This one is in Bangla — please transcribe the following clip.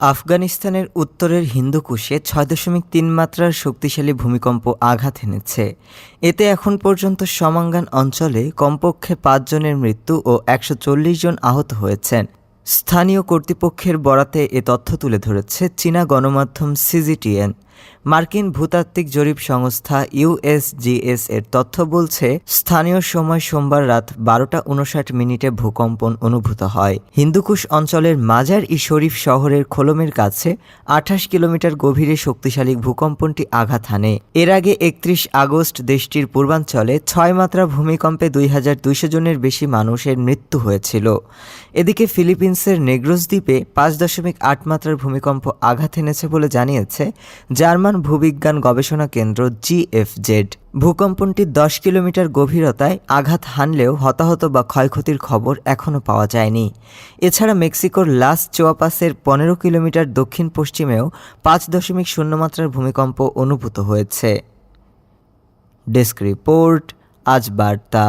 আফগানিস্তানের উত্তরের হিন্দুকুশে ছয় দশমিক তিন মাত্রার শক্তিশালী ভূমিকম্প আঘাত এনেছে। এতে এখন পর্যন্ত সমাঙ্গান অঞ্চলে কমপক্ষে পাঁচজনের মৃত্যু ও একশো চল্লিশ জন আহত হয়েছেন। স্থানীয় কর্তৃপক্ষের বরাতে এ তথ্য তুলে ধরেছে চীনা গণমাধ্যম সিজিটিএন। মার্কিন ভূতাত্ত্বিক জরিপ সংস্থা ইউএসজিএস এর তথ্য বলছে, স্থানীয় সময় সোমবার রাত বারোটা উনষাট মিনিটে ভূকম্পন অনুভূত হয়। হিন্দুকুশ অঞ্চলের মাজার ই শরীফ শহরের খোলমের কাছে আঠাশ কিলোমিটার গভীরে শক্তিশালী ভূকম্পনটি আঘাত হানে। এর আগে একত্রিশ আগস্ট দেশটির পূর্বাঞ্চলে ছয় মাত্রা ভূমিকম্পে দুই হাজার দুইশো জনের বেশি মানুষের মৃত্যু হয়েছিল। এদিকে ফিলিপিন্সের নেগ্রোস দ্বীপে পাঁচ দশমিক আট মাত্রার ভূমিকম্প আঘাত এনেছে বলে জানিয়েছে জার্মান ভূবিজ্ঞান গবেষণা কেন্দ্র জিএফজেড ভূকম্পনটি দশ কিলোমিটার গভীরতায় আঘাত হানলেও হতাহত বা ক্ষয়ক্ষতির খবর এখনও পাওয়া যায়নি। এছাড়া মেক্সিকোর লাস চোয়াপাসের পনেরো কিলোমিটার দক্ষিণ পশ্চিমেও পাঁচ দশমিক শূন্য মাত্রার ভূমিকম্প অনুভূত হয়েছে। ডেস্ক রিপোর্ট, আজ বার্তা।